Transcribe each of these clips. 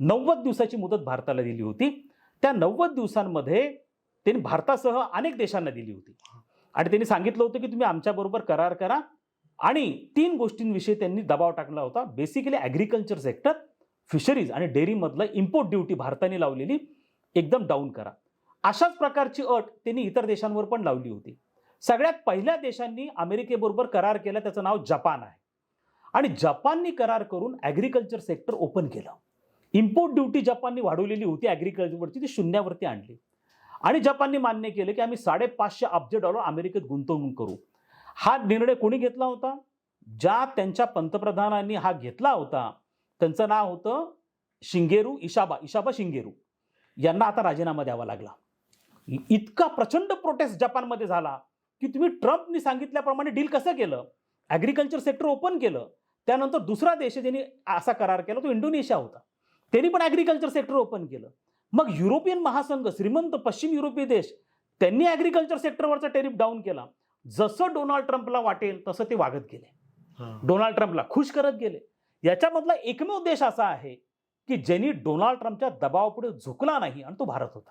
नव्वद दिवसाची मुदत भारताला दिली होती. त्या नव्वद दिवसांमध्ये त्यांनी भारतासह अनेक देशांना दिली होती. आणि त्यांनी सांगितलं होतं की तुम्ही आमच्याबरोबर करार करा. आणि तीन गोष्टींविषयी त्यांनी दबाव टाकला होता. बेसिकली ॲग्रिकल्चर सेक्टर फिशरीज आणि डेअरीमधलं इम्पोर्ट ड्युटी भारताने लावलेली एकदम डाऊन करा. अशाच प्रकारची अट त्यांनी इतर देशांवर पण लावली होती. सगळ्यात पहिल्या देशांनी अमेरिकेबरोबर करार केला. त्याचं नाव जपान आहे. आणि जपाननी करार करून ॲग्रिकल्चर सेक्टर ओपन केलं. इम्पोर्ट ड्युटी जपाननी वाढवलेली होती ॲग्रिकल्चरवरची ती शून्यावरती आणली. आणि जपानने मान्य केलं की आम्ही साडेपाचशे अब्ज डॉलर अमेरिकेत गुंतवणूक करू. हा निर्णय कोणी घेतला होता? ज्या त्यांच्या पंतप्रधानांनी हा घेतला होता त्यांचं नाव होतं शिंगेरू इशाबा इशाबा शिंगेरू. यांना आता राजीनामा द्यावा लागला. इतका प्रचंड प्रोटेस्ट जपानमध्ये झाला की तुम्ही ट्रम्पनी सांगितल्याप्रमाणे डील कसं केलं? ॲग्रिकल्चर सेक्टर ओपन केलं. त्यानंतर दुसरा देश आहे ज्यांनी असा करार केला तो इंडोनेशिया होता. त्यांनी पण ॲग्रिकल्चर सेक्टर ओपन केलं. मग युरोपियन महासंघ श्रीमंत पश्चिम युरोपीय देश त्यांनी ॲग्रिकल्चर सेक्टरवरचा टेरिफ डाऊन केला. जसं डोनाल्ड ट्रम्पला वाटेल तसं ते वागत गेले. डोनाल्ड ट्रम्पला खुश करत गेले. याच्यामधला एकमेव देश असा आहे की ज्यांनी डोनाल्ड ट्रम्पच्या दबावापुढे झुकला नाही आणि तो भारत होता.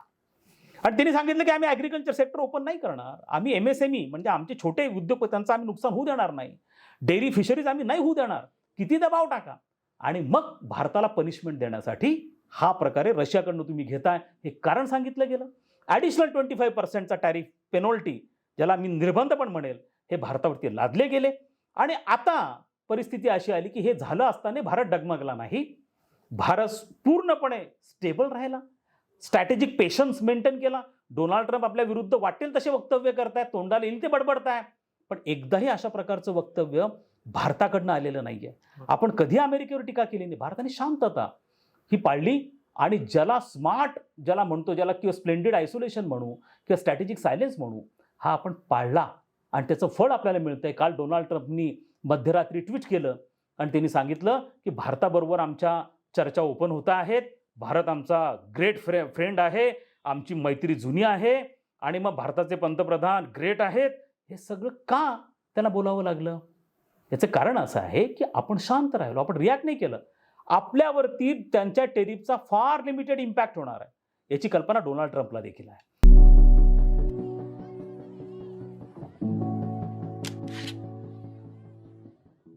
आणि त्यांनी सांगितलं की आम्ही ॲग्रिकल्चर सेक्टर ओपन नाही करणार. आम्ही एम एस एम ई म्हणजे आमचे छोटे उद्योगपत्यांचं आम्ही नुकसान होऊ देणार नाही. डेअरी फिशरीज आम्ही नाही होऊ देणार. किती दबाव टाका. आणि मग भारताला पनिशमेंट देण्यासाठी हा प्रकारे रशियाकडनं तुम्ही घेताय. हे कारण सांगितलं गेलं. ॲडिशनल ट्वेंटी फाईव्ह पर्सेंटचा टॅरिफ पेनॉल्टी ज्याला मी निर्बंध पण म्हणेल हे भारतावरती लादले गेले. आणि आता परिस्थिती अशी आली की हे झालं असताना भारत डगमगला नाही. भारत पूर्णपणे स्टेबल राहिला. स्ट्रॅटेजिक पेशन्स मेंटेन केला. डोनाल्ड ट्रम्प आपल्या विरुद्ध वाटेल तसे वक्तव्य करतायत तोंडाला येईल ते बडबडताय. पण एकदाही अशा प्रकारचं वक्तव्य भारताकडनं आलेलं नाहीये. आपण कधी अमेरिकेवर टीका केली नाही? भारताने शांतता. ही पाळली आणि ज्याला स्मार्ट ज्याला म्हणतो ज्याला किंवा स्प्लेंडेड आयसोलेशन म्हणू किंवा स्ट्रॅटेजिक सायलेन्स म्हणू हा आपण पाळला आणि त्याचं फळ आपल्याला मिळतंय. काल डोनाल्ड ट्रम्पनी मध्यरात्री ट्विट केलं आणि त्यांनी सांगितलं की भारताबरोबर आमच्या चर्चा ओपन होत आहेत. भारत आमचा ग्रेट फ्रे फ्रेंड आहे. आमची मैत्री जुनी आहे आणि मग भारताचे पंतप्रधान ग्रेट आहेत. हे सगळं का त्यांना बोलावं लागलं? याचं कारण असं आहे की आपण शांत राहिलो आपण रिॲक्ट नाही केलं. आपल्यावरती त्यांच्या टेरिफचा फार लिमिटेड इम्पॅक्ट होणार आहे. याची कल्पना डोनाल्ड ट्रम्पला देखील आहे.